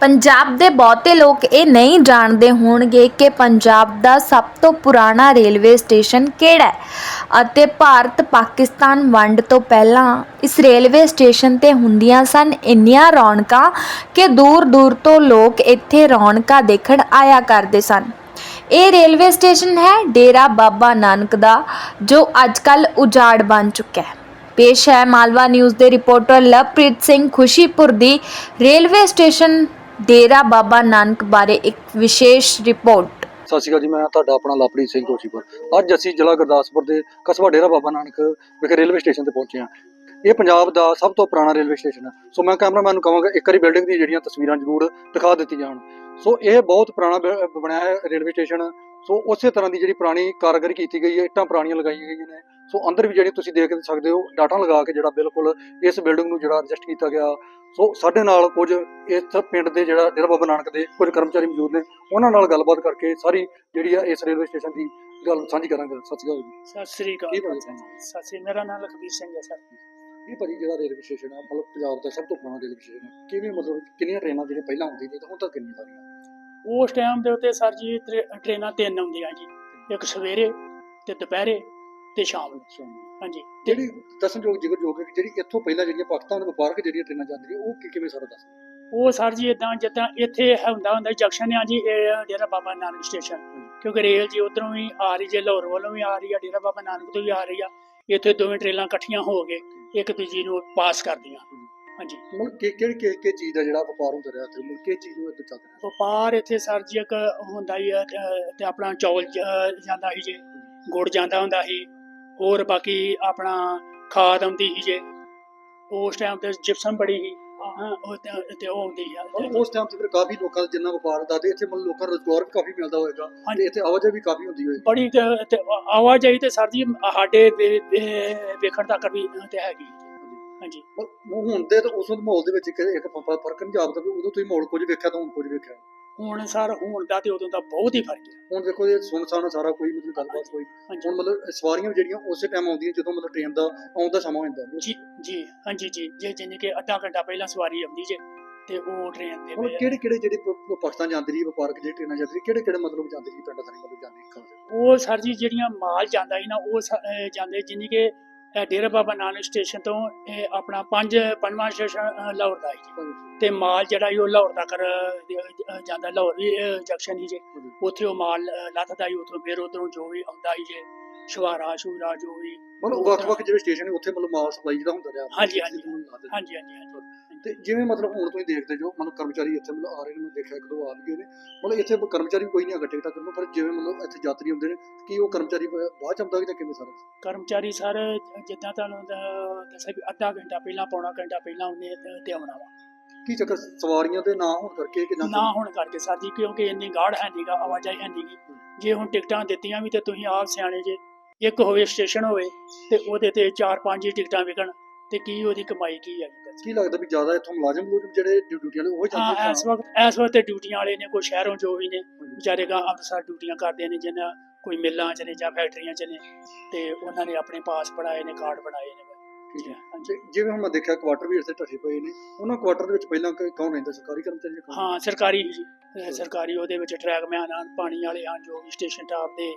ਪੰਜਾਬ ਦੇ ਬਹੁਤੇ ਲੋਕ ਇਹ ਨਹੀਂ ਜਾਣਦੇ ਹੋਣਗੇ ਕਿ ਪੰਜਾਬ ਦਾ ਸਭ ਤੋਂ ਪੁਰਾਣਾ ਰੇਲਵੇ ਸਟੇਸ਼ਨ ਕਿਹੜਾ ਹੈ। ਅਤੇ ਭਾਰਤ ਪਾਕਿਸਤਾਨ ਵੰਡ ਤੋਂ ਪਹਿਲਾਂ ਇਸ ਰੇਲਵੇ ਸਟੇਸ਼ਨ ਤੇ ਹੁੰਦੀਆਂ ਸਨ ਇੰਨੀਆਂ ਰੌਣਕਾਂ ਕਿ ਦੂਰ ਦੂਰ ਤੋਂ ਲੋਕ ਇੱਥੇ ਰੌਣਕਾਂ ਦੇਖਣ ਆਇਆ ਕਰਦੇ ਸਨ। ਇਹ ਰੇਲਵੇ ਸਟੇਸ਼ਨ ਹੈ ਡੇਰਾ ਬਾਬਾ ਨਾਨਕ ਦਾ, ਜੋ ਅੱਜਕੱਲ ਉਜਾੜ ਬਣ ਚੁੱਕਾ ਹੈ। ਪੇਸ਼ ਹੈ ਮਾਲਵਾ ਨਿਊਜ਼ ਦੇ ਰਿਪੋਰਟਰ ਲਵਪ੍ਰੀਤ ਸਿੰਘ ਖੁਸ਼ੀਪੁਰ ਦੀ ਰੇਲਵੇ ਸਟੇਸ਼ਨ ਡੇਰਾ ਬਾਬਾ ਨਾਨਕ ਬਾਰੇ ਇੱਕ ਵਿਸ਼ੇਸ਼ ਰਿਪੋਰਟ। ਸਤਿ ਸ਼੍ਰੀ ਅਕਾਲ ਜੀ, ਮੈਂ ਤੁਹਾਡਾ ਆਪਣਾ ਲਵਪ੍ਰੀਤ ਸਿੰਘ ਕੋਸ਼ੀਪੁਰ ਅੱਜ ਅਸੀਂ ਜ਼ਿਲ੍ਹਾ ਗੁਰਦਾਸਪੁਰ ਦੇ ਕਸਬਾ ਡੇਰਾ ਬਾਬਾ ਨਾਨਕ ਵਿਖੇ ਰੇਲਵੇ ਸਟੇਸ਼ਨ ਤੇ ਪਹੁੰਚੇ ਹਾਂ। ਇਹ ਪੰਜਾਬ ਦਾ ਸਭ ਤੋਂ ਪੁਰਾਣਾ ਰੇਲਵੇ ਸਟੇਸ਼ਨ ਹੈ। ਸੋ ਮੈਂ ਕੈਮਰਾਮੈਨ ਨੂੰ ਕਹਾਂਗਾ, ਇੱਕ ਵਾਰੀ ਬਿਲਡਿੰਗ ਦੀ ਜਿਹੜੀਆਂ ਤਸਵੀਰਾਂ ਜ਼ਰੂਰ ਦਿਖਾ ਦਿੱਤੀ ਜਾਣ। ਸੋ ਇਹ ਬਹੁਤ ਪੁਰਾਣਾ ਬਣਿਆ ਹੈ ਰੇਲਵੇ ਸਟੇਸ਼ਨ। ਸੋ ਉਸੇ ਤਰ੍ਹਾਂ ਦੀ ਜਿਹੜੀ ਪੁਰਾਣੀ ਕਾਰਗਰੀ ਕੀਤੀ ਗਈ ਹੈ, ਇੱਟਾਂ ਪੁਰਾਣੀਆਂ ਲਗਾਈਆਂ ਗਈਆਂ ਨੇ। ਸੋ ਅੰਦਰ ਵੀ ਜਿਹੜੀ ਤੁਸੀਂ ਦੇਖ ਸਕਦੇ ਹੋ ਡਾਟਾ ਲਗਾ ਕੇ ਜਿਹੜਾ ਬਿਲਕੁਲ ਇਸ ਬਿਲਡਿੰਗ ਨੂੰ ਜਿਹੜਾ ਐਡਜਸਟ ਕੀਤਾ ਗਿਆ। ਸੋ ਸਾਡੇ ਨਾਲ ਕੁਝ ਇਸ ਪਿੰਡ ਦੇ ਜਿਹੜਾ ਡੇਰਾ ਬਾਬਾ ਨਾਨਕ ਦੇ ਕੁਝ ਕਰਮਚਾਰੀ ਮੌਜੂਦ ਨੇ ਉਹਨਾਂ ਨਾਲ ਗੱਲਬਾਤ ਕਰਕੇ ਸਾਰੀ ਜਿਹੜੀ ਆ ਇਸ ਰੇਲਵੇ ਸਟੇਸ਼ਨ ਦੀ ਗੱਲ ਸਾਂਝੀ ਕਰਾਂਗੇ। ਸਤਿ ਸ਼੍ਰੀ ਅਕਾਲ ਜੀ। ਸਤਿ ਸ੍ਰੀ ਅਕਾਲ ਸਤਿ ਸ੍ਰੀ ਮੇਰਾ ਨਾਮ ਲਖਬੀਰ ਸਿੰਘ ਹੈ ਸਰ। ਇਹ ਭਾਜੀ ਜਿਹੜਾ ਰੇਲਵੇ ਸਟੇਸ਼ਨ ਆ ਮਤਲਬ ਪੰਜਾਬ ਦਾ ਸਭ ਤੋਂ ਪੁਰਾਣਾ ਰੇਲਵੇ ਸਟੇਸ਼ਨ ਹੈ ਕਿਵੇਂ ਮਤਲਬ ਕਿੰਨੀਆਂ ਟ੍ਰੇਨਾਂ ਜਿਹੜੀਆਂ ਪਹਿਲਾਂ ਹੁੰਦੀਆਂ ਸੀ ਤੇ ਹੁਣ ਤੱਕ ਕਿੰਨੀਆਂ ਸਾਰੀਆਂ? ਉਸ ਟਾਈਮ ਦੇ ਉੱਤੇ ਸਰ ਜੀ ਟਰੇ- ਟ੍ਰੇਨਾਂ ਤਿੰਨ ਆਉਂਦੀਆਂ ਜੀ। ਇੱਕ ਸਵੇਰੇ ਤੇ ਦੁਪਹਿਰੇ। ਤੇ ਸ਼ਾਮ ਨੂੰ ਅੱਛਾ। ਹਾਂਜੀ ਜਿਹੜੀ ਦੱਸਣਯੋਗ ਜ਼ਿਕਰਯੋਗ ਹੈ ਕਿ ਜਿਹੜੀ ਇੱਥੋਂ ਪਹਿਲਾਂ ਜਿਹੜੀਆਂ ਪਾਕਿਸਤਾਨ ਵਪਾਰਕ ਜਿਹੜੀਆਂ ਟ੍ਰੇਨਾਂ ਜਾਂਦੀਆਂ ਉਹ ਕਿਵੇਂ ਸਾਰਾ ਦੱਸ ਉਹ ਸਰ ਜੀ ਇਦਾਂ ਜਿੱਦਾਂ ਇੱਥੇ ਹੁੰਦਾ ਹੁੰਦਾ ਜੰਕਸ਼ਨ ਆ ਜੀ ਡੇਰਾ ਬਾਬਾ ਨਾਨਕ ਸਟੇਸ਼ਨ ਕਿਉਂਕਿ ਰੇਲ ਜੀ ਉਧਰੋਂ ਵੀ ਆ ਰਹੀ ਜੇ ਲਾਹੌਰ ਵੱਲੋਂ ਵੀ ਆ ਰਹੀ ਆ ਡੇਰਾ ਬਾਬਾ ਨਾਨਕ ਤੋਂ ਵੀ ਆ ਰਹੀ ਆ ਇੱਥੇ ਦੋਵੇਂ ਟ੍ਰੇਨਾਂ ਇਕੱਠੀਆਂ ਹੋ ਕੇ ਇੱਕ ਦੂਜੀ ਨੂੰ ਪਾਸ ਕਰਦੀਆਂ। ਹਾਂਜੀ। ਮਤਲਬ ਕਿ ਕਿਹੜੀ ਕਿ ਕਿ ਚੀਜ਼ ਦਾ ਜਿਹੜਾ ਵਪਾਰ ਹੁੰਦਾ ਰਿਹਾ ਤੇ ਮਤਲਬ ਕਿ ਚੀਜ਼ ਨੂੰ ਇੱਥੇ ਚੱਲ ਰਿਹਾ? ਵਪਾਰ ਇੱਥੇ ਸਰ ਜੀ ਇੱਕ ਹੁੰਦਾ ਹੀ ਤੇ ਆਪਣਾ ਚੌਲ ਜਾਂਦਾ ਸੀ ਜੇ ਗੁੜ ਜਾਂਦਾ ਹੁੰਦਾ ਸੀ। ਹੋਰ ਬਾਕੀ ਆਪਣਾ ਖਾਦ ਆਉਂਦੀ ਸੀ ਜੇ। ਉਸ ਟਾਈਮ ਤੇ ਜਿਪਸਮ ਬੜੀ ਸੀ। ਹਾਂ। ਉਹ ਤੇ ਤੇ ਉਹ ਆਉਂਦੀ ਆ ਉਸ ਟਾਈਮ ਤੇ ਫਿਰ ਕਾਫੀ ਲੋਕਾਂ ਦਾ ਜਿੰਨਾ ਵਪਾਰ ਦਾ ਤੇ ਇੱਥੇ ਮਤਲਬ ਲੋਕਾਂ ਨੂੰ ਰੋਜ਼ਗਾਰ ਵੀ ਕਾਫੀ ਮਿਲਦਾ ਹੋਵੇਗਾ ਹਾਂਜੀ। ਤੇ ਇੱਥੇ ਆਵਾਜਾਈ ਵੀ ਕਾਫੀ ਹੁੰਦੀ ਹੋਏਗੀ। ਬੜੀ ਕੁ ਤੇ ਆਵਾਜਾਈ ਤੇ ਸਰ ਜੀ ਸਾਡੇ ਵੇ- ਵੇ- ਵੇਖਣ ਤੱਕ ਵੀ ਤੇ ਹੈਗੀ। ਹਾਂਜੀ। ਮਤਲਬ ਹੁਣ ਦੇ ਤਾਂ ਉਸ ਵਕਤ ਮਾਹੌਲ ਦੇ ਵਿੱਚ ਇੱਕ ਇੱਕ ਫ- ਫ- ਫ਼ਰਕ ਨਹੀਂ ਜਾਪਦਾ ਵੀ ਉਦੋਂ ਤੁਸੀਂ ਮਾਹੌਲ ਕੁਝ ਵੇਖਿਆ ਤਾਂ ਹੁਣ ਕੁਝ ਵੇਖਿਆ। ਹੁਣ ਸਰ ਹੁਣ ਦਾ ਤੇ ਉਦੋਂ ਦਾ ਬਹੁਤ ਹੀ ਫ਼ਰਕ ਹੈ। ਹੁਣ ਦੇਖੋ ਇਹ ਸੁਨਸਾਨ ਸਾਰਾ ਕੋਈ ਮਤਲਬ ਗੱਲਬਾਤ ਕੋਈ। ਹਾਂਜੀ। ਹੁਣ ਮਤਲਬ ਸਵਾਰੀਆਂ ਜਿਹੜੀਆਂ ਉਸੇ ਟਾਈਮ ਆਉਂਦੀਆਂ ਜਦੋਂ ਮਤਲਬ ਟ੍ਰੇਨ ਦਾ ਆਉਣ ਦਾ ਸਮਾਂ ਹੁੰਦਾ। ਜੀ ਜੀ ਹਾਂਜੀ ਜੀ। ਜੇ ਜਿੰਨੇ ਕਿ ਅੱਧਾ ਘੰਟਾ ਪਹਿਲਾਂ ਸਵਾਰੀ ਆਉਂਦੀ ਜੇ ਤੇ ਉਹ ਟ੍ਰੇਨ ਦੇ ਹੁਣ ਕਿਹੜੇ ਕਿਹੜੇ ਜਿਹੜੇ ਪਾਕਿਸਤਾਨ ਜਾਂਦੀ ਰਹੀ ਵਪਾਰਕ ਜਿਹੜੀ ਟ੍ਰੇਨਾਂ ਜਾਂਦੀ ਰਹੀ ਕਿਹੜੇ ਕਿਹੜੇ ਮਤਲਬ ਜਾਂਦੀ ਰਹੀ ਪਿੰਡ ਸਾਰੀ ਮਤਲਬ ਜਾਂਦੀ ਉਹ ਸਰ ਜੀ ਜਿਹੜੀਆਂ ਮਾਲ ਜਾਂਦਾ ਸੀ ਨਾ ਉਹ ਜਾਂਦੇ ਜਿੰਨੀ ਕਿ ਅਹ ਡੇਰਾ ਬਾਬਾ ਨਾਨਕ ਸਟੇਸ਼ਨ ਤੋਂ ਇਹ ਆਪਣਾ ਪੰਜ ਪੰਜਵਾਂ ਸਟੇਸ਼ਨ ਲਾਹੌਰ ਦਾ ਜੀ। ਤੇ ਮਾਲ ਜਿਹੜਾ ਉਹ ਲਾਹੌਰ ਤੱਕ ਅਹ, ਜਾਂਦਾ ਲਾਹੌਰ ਵੀ ਜੰਕਸ਼ਨ ਹੀ ਜੇ। ਉੱਥੇ ਉਹ ਮਾਲ ਲੱਥਦਾ ਸੀ ਉੱਥੋਂ ਫਿਰ ਉਧਰੋਂ ਜੋ ਵੀ ਆਉਂਦਾ ਸੀ ਜੇ। ਸ਼ਵਾਰਾ ਸ਼ੂਰਾ ਜੋ ਵੀ। ਮਤਲਬ ਵੱਖ ਵੱਖ ਜਿਹੜੇ ਸਟੇਸ਼ਨ ਨੇ ਉੱਥੇ ਮਤਲਬ ਮਾਲ ਸਪਲਾਈ ਜਿਹੜਾ ਹੁੰਦਾ ਰਿਹਾ। ਹਾਂਜੀ, ਹਾਂਜੀ। ਹਾਂਜੀ ਹਾਂਜੀ ਤੇ ਜਿਵੇਂ ਮਤਲਬ ਹੁਣ ਤੁਸੀਂ ਦੇਖਦੇ ਜੋ ਮਤਲਬ ਕਰਮਚਾਰੀ ਇੱਥੇ ਮਤਲਬ ਆ ਰਹੇ ਨੇ ਮੈਂ ਦੇਖਿਆ ਇੱਕ ਦੋ ਆ ਗਏ ਨੇ। ਮਤਲਬ ਇੱਥੇ ਕਰਮਚਾਰੀ ਕੋਈ ਨਹੀਂ ਕਰਨ ਨੂੰ ਪਰ ਜਿਵੇਂ ਮਤਲਬ ਇੱਥੇ ਯਾਤਰੀ ਹੁੰਦੇ ਨੇ ਕੀ ਉਹ ਕਰਮਚਾਰੀ ਬਾਅਦ ਚ ਆਉਂਦਾ ਕਿ ਕਿਵੇਂ ਸਾਰਾ? ਕਰਮਚਾਰੀ ਸਰ ਜਿੱਦਾਂ ਤੁਹਾਨੂੰ ਦੱਸਿਆ ਵੀ ਅੱਧਾ ਘੰਟਾ ਪਹਿਲਾਂ ਪੌਣਾ ਘੰਟਾ ਪਹਿਲਾਂ ਉਹਨੇ ਤੇ- ਆਉਣਾ ਵਾ। ਕੀ ਚੱਕਰ? ਸਵਾਰੀਆਂ ਦੇ ਨਾ ਹੋਣ ਕਰਕੇ ਕਿ ਨਾ ਹੋਣ ਕਰਕੇ ਸਰ ਜੀ ਕਿਉਂਕਿ ਇੰਨੀ ਗਾੜ ਹੈ ਨਹੀਂਗਾ ਆਵਾਜਾਈ ਹੈ। ਨਹੀਂਗੀ ਜੇ ਹੁਣ ਟਿਕਟਾਂ ਦਿੱਤੀਆਂ ਵੀ ਤੇ ਤੁਸੀਂ ਆਪ ਸਿਆਣੇ ਜੇ ਇੱਕ ਹੋਵੇ ਸਟੇਸ਼ਨ ਹੋਵੇ ਤੇ ਉਹਦੇ ਤੇ ਚਾਰ ਪੰਜ ਹੀ ਟਿਕਟਾਂ ਵਿਕਣ ਤੇ ਕੀ ਉਹਦੀ ਕਮਾਈ ਕੀ ਹੈ? ਕੀ ਲੱਗਦਾ ਵੀ ਜ਼ਿਆਦਾ ਇੱਥੋਂ ਮੁਲਾਜ਼ਮ ਮੁਲਾਜ਼ਮ ਜਿਹੜੇ ਡਿਊਟੀ ਵਾਲੇ ਉਹ ਜਾਂਦੇ ਹਾਂ ਇਸ ਵਕਤ ਇਸ ਵਕਤ ਤੇ ਡਿਊਟੀਆਂ ਵਾਲੇ ਨੇ ਕੋਈ ਸ਼ਹਿਰੋਂ ਜੋ ਵੀ ਨੇ ਵਿਚਾਰੇ ਗਾ ਅੰਮ੍ਰਿਤਸਰ ਡਿਊਟੀਆਂ ਕਰਦੇ ਨੇ ਜਿਨ੍ਹਾਂ ਕੋਈ ਮਿੱਲਾਂ ਚ ਨੇ ਜਾਂ ਫੈਕਟਰੀਆਂ ਚ ਨੇ ਤੇ ਉਹਨਾਂ ਨੇ ਆਪਣੇ ਪਾਸ ਬਣਾਏ ਨੇ ਕਾਰਡ ਬਣਾਏ ਨੇ। ਠੀਕ ਹੈ। ਜਿਵੇਂ ਹੁਣ ਮੈਂ ਦੇਖਿਆ ਕੁਆਟਰ ਵੀ ਇੱਥੇ ਢੱਠੇ ਪਏ ਨੇ ਉਹਨਾਂ ਕੁਆਟਰ ਦੇ ਵਿੱਚ ਪਹਿਲਾਂ ਕੌਣ ਰਹਿੰਦਾ ਸਰਕਾਰੀ ਕਰਮਚਾਰੀ? ਹਾਂ ਸਰਕਾਰੀ ਸਰਕਾਰੀ ਉਹਦੇ ਵਿੱਚ ਟਰੈਕਮੈਨ ਹਨ ਪਾਣੀ ਵਾਲੇ ਹਨ ਜੋ ਵੀ ਸਟੇਸ਼ਨ ਟਾਪ ਦੇ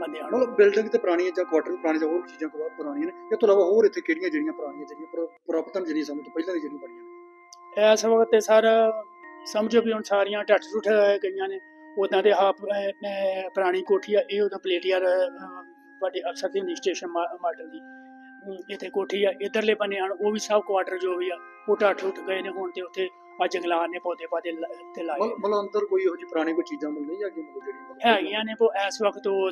ਬੰਦੇ ਹਨ ਬਿਲਡਿੰਗ ਤੇ ਪੁਰਾਣੀਆਂ ਜਾਂ ਕੁਆਟਰ ਵੀ ਜਾਂ ਹੋਰ ਚੀਜ਼ਾਂ ਕੁਆ- ਪੁਰਾਣੀਆਂ ਨੇ। ਇਹ ਤੋਂ ਇਲਾਵਾ ਹੋਰ ਇੱਥੇ ਕਿਹੜੀਆਂ ਜਿਹੜੀਆਂ ਪੁਰਾਣੀਆਂ, ਜਿਹੜੀਆਂ ਪੁਰਾ- ਜਿਹੜੀਆਂ ਸਮੇਂ ਤੋਂ ਪਹਿਲਾਂ ਦੀ ਜਿਹੜੀਆਂ ਬਣੀਆਂ ਨੇ? ਇਸ ਵਕਤ ਤੇ ਸਰ, ਸਮਝੋ ਵੀ ਹੁਣ ਸਾਰੀਆਂ ਟੱਟ ਟੁੱਟ ਗਈਆਂ ਨੇ। ਉਦਾਂ ਦੇ ਆਪ ਪੁਰਾਣੀ ਕੋਠੀ ਆ ਇਹ ਉਹਦਾ ਪਲੇਟੀਅਰ ਵੱਡੇ ਅਫਸਰ ਦੀ ਹੁੰਦੀ ਸਟੇਸ਼ਨ ਮਾਡਲ ਦੀ। ਇੱਥੇ ਕੋਠੀ ਆ, ਇਧਰਲੇ ਬੰਨੇ ਹਨ, ਉਹ ਵੀ ਸਭ ਕੁਆਟਰ ਜੋ ਵੀ ਆ, ਉਹ ਟੱਟ ਟੁੱਟ ਗਏ ਨੇ ਹੁਣ ਤੇ ਉੱਥੇ। ਆ ਜੰਗਲਾਤ ਨੇ ਪੌਦੇ ਪਾਦੇ ਤੇ ਲਾਏ ਮਤਲਬ ਅੰਦਰ ਕੋਈ ਇਹੋ ਜਿਹੀ ਪੁਰਾਣੀ ਕੋਈ ਚੀਜ਼ਾਂ ਮਿਲ ਨਹੀਂ ਹੈਗੀ ਮਤਲਬ ਜਿਹੜੀ ਹੈਗੀਆਂ ਨੇ ਉਹ ਇਸ ਵਕਤ ਉਹ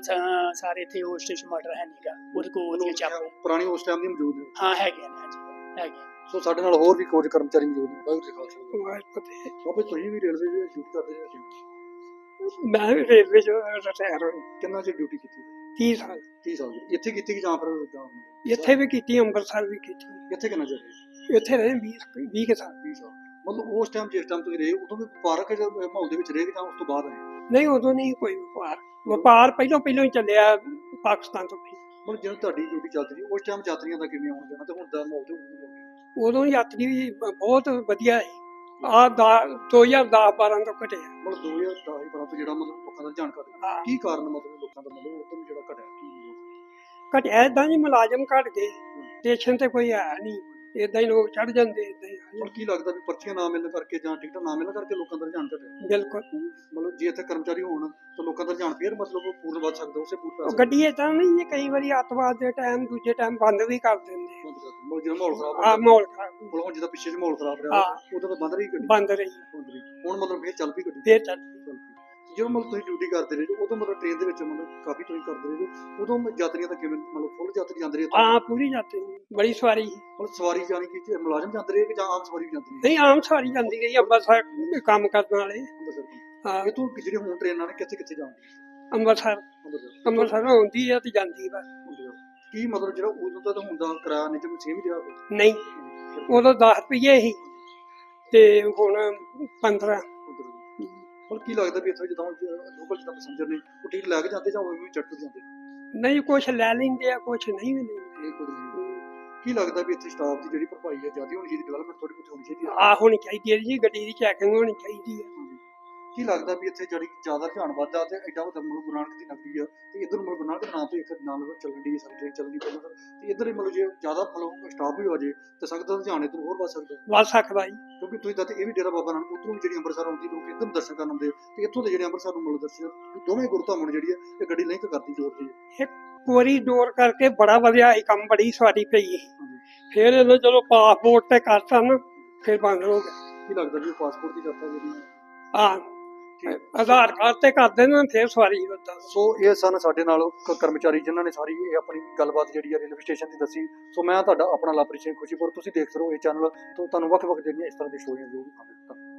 ਸਾਰੇ ਇੱਥੇ ਉਹ ਸਟੇਸ਼ਨ ਮਾਡਲ ਹੈ ਨਹੀਂਗਾ ਉਹਦੇ ਕੋਲ ਉਹਦੀਆਂ ਚਾਪਾਂ। ਪੁਰਾਣੀ ਉਸ ਟਾਈਮ ਦੀ ਮੌਜੂਦ ਨੇ। ਹਾਂ ਹੈਗੀਆਂ ਨੇ ਹਾਂਜੀ ਹੈਗੀਆਂ। ਸੋ ਸਾਡੇ ਨਾਲ ਹੋਰ ਵੀ ਕੁਝ ਕਰਮਚਾਰੀ ਮੌਜੂਦ ਨੇ। ਬਹੁਤ ਖਾਲਸਾ। ਵਾਹਿਗੁਰੂ ਬਾਬੇ ਤੁਸੀਂ ਵੀ ਰੇਲਵੇ ਦੇ ਡਿਊਟੀ ਕਰਦੇ ਹੋ ਮੈਂ ਵੀ ਰੇਲਵੇ ਚ ਰਿਟਾਇਰ ਕਿੰਨਾ ਚਿਰ ਡਿਊਟੀ ਕੀਤੀ? 30 ਸਾਲ। 30 ਸਾਲ ਇੱਥੇ ਕੀਤੀ ਕਿ ਜਾਂ ਫਿਰ? ਇੱਥੇ ਵੀ ਕੀਤੀ ਅੰਮ੍ਰਿਤਸਰ ਵੀ ਕੀਤੀ। ਇੱਥੇ ਕਿੰਨਾ ਚਿਰ ਇੱਥੇ ਰਹੇ 20 20 ਕੁ ਸਾਲ। 20 ਸਾਲ। ਮਤਲਬ ਉਸ ਟਾਈਮ ਜਿਸ ਟਾਈਮ ਤੁਸੀਂ ਰਹੇ ਉਦੋਂ ਵੀ ਵਪਾਰਕ ਮਾਹੌਲ ਦੇ ਵਿੱਚ ਰਹੇ ਕਿ ਜਾਂ ਉਸ ਤੋਂ ਬਾਅਦ ਆਏ? ਨਹੀਂ ਉਦੋਂ ਨਹੀਂ ਕੋਈ ਵਪਾਰ। ਵਪਾਰ ਪਹਿਲਾਂ ਪਹਿਲਾਂ ਹੀ ਚੱਲਿਆ ਪਾਕਿਸਤਾਨ ਤੋਂ ਪਹਿਲਾਂ। ਮਤਲਬ ਜਦੋਂ ਤੁਹਾਡੀ ਡਿਊਟੀ ਚੱਲਦੀ ਸੀ ਉਸ ਟਾਈਮ ਯਾਤਰੀਆਂ ਦਾ ਕਿਵੇਂ ਆਉਣਾ ਜਾਣਾ ਤੇ ਹੁਣ ਦਾ ਮਾਹੌਲ ਤੇ। ਉਦੋਂ ਯਾਤਰੀ ਬਹੁਤ ਵਧੀਆ ਹੈ ਆ 2010 12 ਤੋਂ ਘਟਿਆ। ਮਤਲਬ 2010 ਹੀ ਤੋਂ ਜਿਹੜਾ ਮਤਲਬ ਲੋਕਾਂ ਦਾ ਰੁਝਾਨ ਘਟ ਗਿਆ ਹਾਂ। ਕੀ ਕਾਰਨ ਮਤਲਬ ਲੋਕਾਂ ਦਾ ਮਤਲਬ ਉਦੋਂ ਜਿਹੜਾ ਘਟਿਆ ਕੀ ਘਟਿਆ ਇਦਾਂ ਜੀ ਮੁਲਾਜ਼ਮ ਘਟ ਗਏ। ਸਟੇਸ਼ਨ ਤੇ ਕੋਈ ਹੈ ਨਹੀਂ। ਇਦਾਂ ਹੀ ਲੋਕ ਚੜ ਜਾਂਦੇ ਇਦਾਂ ਹੀ। ਹੁਣ ਕੀ ਲੱਗਦਾ ਵੀ ਪਰਚੀਆਂ ਨਾ ਮਿਲਣ ਕਰਕੇ ਜਾਂ ਟਿਕਟਾਂ ਨਾ ਮਿਲਣ ਕਰਕੇ ਲੋਕਾਂ ਦਾ ਰੁਝਾਨ ਘਟਿਆ ਬਿਲਕੁਲ। ਮਤਲਬ ਜੇ ਇੱਥੇ ਕਰਮਚਾਰੀ ਹੋਣ ਤਾਂ ਲੋਕਾਂ ਦਾ ਰੁਝਾਨ ਫੇਰ ਮਤਲਬ ਪੂਰਨ ਵੱਧ ਸਕਦਾ ਉਸੇ ਪੂਰ ਉਹ ਗੱਡੀ ਏਦਾਂ ਨਹੀਂ ਜੀ ਕਈ ਵਾਰੀ ਅੱਤਵਾਦ ਦੇ ਟਾਈਮ ਦੂਜੇ ਟਾਈਮ ਬੰਦ ਵੀ ਕਰ ਦਿੰਦੇ ਮਤਲਬ ਜਿਹੜਾ ਮਾਹੌਲ ਖਰਾਬ ਆ ਮਾਹੌਲ ਖਰਾਬ ਮਤਲਬ ਹੁਣ ਜਿਹਦਾ ਪਿੱਛੇ ਜਿਹੇ ਮਾਹੌਲ ਖਰਾਬ ਰਿਹਾ ਹਾਂ। ਉਦੋਂ ਤਾਂ ਬੰਦ ਰਹੀ ਗੱਡੀ। ਬੰਦ ਰਹੀ। ਹੁਣ ਮਤਲਬ ਫੇਰ ਚੱਲ ਪਈ ਗੱਡੀ। ਫੇਰ ਚੱਲ ਚੱਲ ਪਈ। ਜਦੋਂ ਮਤਲਬ ਤੁਸੀਂ ਡਿਊਟੀ ਕਰਦੇ ਰਹੇ ਜੋ, ਉਦੋਂ ਮਤਲਬ ਟ੍ਰੇਨ ਦੇ ਵਿੱਚ ਮਤਲਬ ਕਾਫੀ ਤੁਸੀਂ ਕਰਦੇ ਰਹੇ ਜੋ, ਉਦੋਂ ਯਾਤਰੀਆਂ ਦਾ ਕਿਵੇਂ ਮਤਲਬ ਫੁੱਲ ਯਾਤਰੀ ਜਾਂਦੇ ਰਹੇ ਹਾਂ ਪੂਰੀ ਜਾਂਦੀ ਬੜੀ ਸਵਾਰੀ। ਮਤਲਬ ਸਵਾਰੀ ਜਾਣੀ ਕਿ ਮੁਲਾਜ਼ਮ ਜਾਂਦੇ ਰਹੇ ਕਿ ਜਾਂ ਆਮ ਸਵਾਰੀ ਵੀ ਜਾਂਦੀ ਰਹੀ? ਨਹੀਂ ਆਮ ਸਵਾਰੀ ਜਾਂਦੀ ਰਹੀ ਅੰਮ੍ਰਿਤਸਰ ਕੰਮ ਕਰਨ ਵਾਲੇ। ਹਾਂ। ਇਹ ਤੋਂ ਜਿਹੜੀ ਹੁਣ ਟ੍ਰੇਨਾਂ ਨੇ ਕਿੱਥੇ ਕਿੱਥੇ ਜਾਂਦੀ ਅੰਮ੍ਰਿਤਸਰ। ਅੰਮ੍ਰਿਤਸਰ। ਆਉਂਦੀ ਹੈ ਤੇ ਜਾਂਦੀ ਬਸ। ਕੀ ਮਤਲਬ ਜਿਹੜਾ ਉਦੋਂ ਦਾ ਤਾਂ ਹੁੰਦਾ ਕਿਰਾਇਆ ਨਹੀਂ ਤੇ ਸੇਮ ਹੀ ਰਿਹਾ। ਨਹੀਂ ਉਦੋਂ 10 ਰੁਪਏ ਸੀ। ਤੇ ਹੁਣ 15 ਹੁਣ ਕੀ ਲੱਗਦਾ ਵੀ ਇੱਥੇ ਜਦੋਂ ਲੋਕਲ ਜਿੱਦਾਂ ਪੈਸੇਂਜਰ ਨੇ ਉਹ ਟਿਕਟ ਲੈ ਕੇ ਜਾਂਦੇ ਜਾਂ ਉਹ ਵੀ ਚੱਟ ਜਾਂਦੇ? ਨਹੀਂ ਕੁਛ ਲੈ ਲੈਂਦੇ ਆ ਕੁਛ ਨਹੀਂ ਵੀ ਲੈਂਦੇ। ਇਹ ਕੁਝ ਨਹੀਂ ਕੀ ਲੱਗਦਾ ਵੀ ਇੱਥੇ ਸਟਾਫ ਦੀ ਜਿਹੜੀ ਭਰਪਾਈ ਹੈ ਜ਼ਿਆਦਾ ਹੋਣੀ ਚਾਹੀਦੀ ਡਿਵੈਲਪਮੈਂਟ ਥੋੜੀ ਬਹੁਤ ਹੋਣੀ ਚਾਹੀਦੀ ਆ ਹੋਣੀ ਚਾਹੀਦੀ ਹੈ ਜੀ ਗੱਡੀ ਦੀ ਚੈਕਿੰਗ ਹੋਣੀ ਚਾਹੀਦੀ ਹੈ। ਕੀ ਲੱਗਦਾ ਵੀ ਇੱਥੇ ਜਿਹੜੀ ਜ਼ਿਆਦਾ ਧਿਆਨ ਵੱਧਦਾ ਤੇ ਐਡਾ ਵੱਡਾ ਮੁਲਕ ਗੁਰੂ ਨਾਨਕ ਦੀ ਨਗਰੀ ਆ ਤੇ ਇਧਰ ਮੁਲਕ ਗੁਰੂ ਨਾਨਕ ਦੇ ਨਾਂ ਤੇ ਇੱਕ ਨਾਲ ਚੱਲਣ ਦੀ ਸਾਡੀ ਟ੍ਰੇਨ ਚੱਲਣ ਦੀ ਪਹਿਲਾਂ ਤਾਂ ਇਧਰ ਹੀ ਮਤਲਬ ਜੇ ਜ਼ਿਆਦਾ ਮਤਲਬ ਸਟਾਫ ਵੀ ਹੋ ਜੇ ਤੇ ਸੰਗਤ ਦਾ ਧਿਆਨ ਇਧਰ ਹੋਰ ਵੱਧ ਸਕਦਾ। ਵੱਧ ਸਕਦਾ ਜੀ। ਕਿਉਂਕਿ ਤੁਸੀਂ ਤਾਂ ਇਹ ਵੀ ਡੇਰਾ ਬਾਬਾ ਨਾਨਕ ਵੀ ਜਿਹੜੀ ਅੰਮ੍ਰਿਤਸਰ ਆਉਂਦੀ ਲੋਕ ਇੱਧਰ ਦਰਸ਼ਨ ਕਰਨ ਆਉਂਦੇ ਤੇ ਇੱਥੋਂ ਦੇ ਜਿਹੜੇ ਅੰਮ੍ਰਿਤਸਰ ਨੂੰ ਮੁੱਲ ਦਰਸ਼ਨ ਦੋਵੇਂ ਗੁਰਧਾਮਾਂ ਜਿਹੜੀ ਹੈ ਇਹ ਗੱਡੀ ਲਿੰਕ ਕਰਦੀ ਜੋੜਦੀ ਹੈ ਕੋਰੀਡੋਰ ਕਰਕੇ ਬੜਾ ਵਧੀਆ ਇਹ ਕੰਮ ਬੜੀ ਸਵਾਰੀ ਪਈ ਸੀ। ਫਿਰ ਇਹਨੂੰ ਚਲੋ ਪਾਸਪੋਰਟ ਤੇ ਕਰਤਾ ਨਾ ਫਿਰ ਬੰਦ ਹੋ ਗਿਆ। ਕੀ ਲੱਗਦਾ ਵੀ ਪਾਸਪੋਰਟ ਦੀ ਯਾਤਰਾ ਜਿਹੜੀ? ਆ ਆਧਾਰ ਕਾਰਡ ਤੇ ਕਰ ਦੇਣਾ ਫਿਰ ਸਵਾਰੀ ਹੁੰਦਾ ਸੋ ਇਹ ਸਨ ਸਾਡੇ ਨਾਲ ਕ- ਕਰਮਚਾਰੀ ਜਿਨ੍ਹਾਂ ਨੇ ਸਾਰੀ ਇਹ ਆਪਣੀ ਗੱਲਬਾਤ ਜਿਹੜੀ ਹੈ ਰੇਲਵੇ ਸਟੇਸ਼ਨ ਦੀ ਦੱਸੀ। ਸੋ ਮੈਂ ਤੁਹਾਡਾ ਆਪਣਾ ਲਾਪਰੀ ਸਿੰਘ ਖੁਸ਼ੀਪੁਰ ਤੁਸੀਂ ਦੇਖ ਰਹੇ ਇਹ ਚੈਨਲ। ਤੋਂ ਤੁਹਾਨੂੰ ਵੱਖ-ਵੱਖ ਜਿਹੜੀਆਂ ਇਸ ਤਰ੍ਹਾਂ ਦੀ ਸਟੋਰੀਆਂ ਜ਼ਰੂਰ ਦਿਖਾਵਾਂਗੇ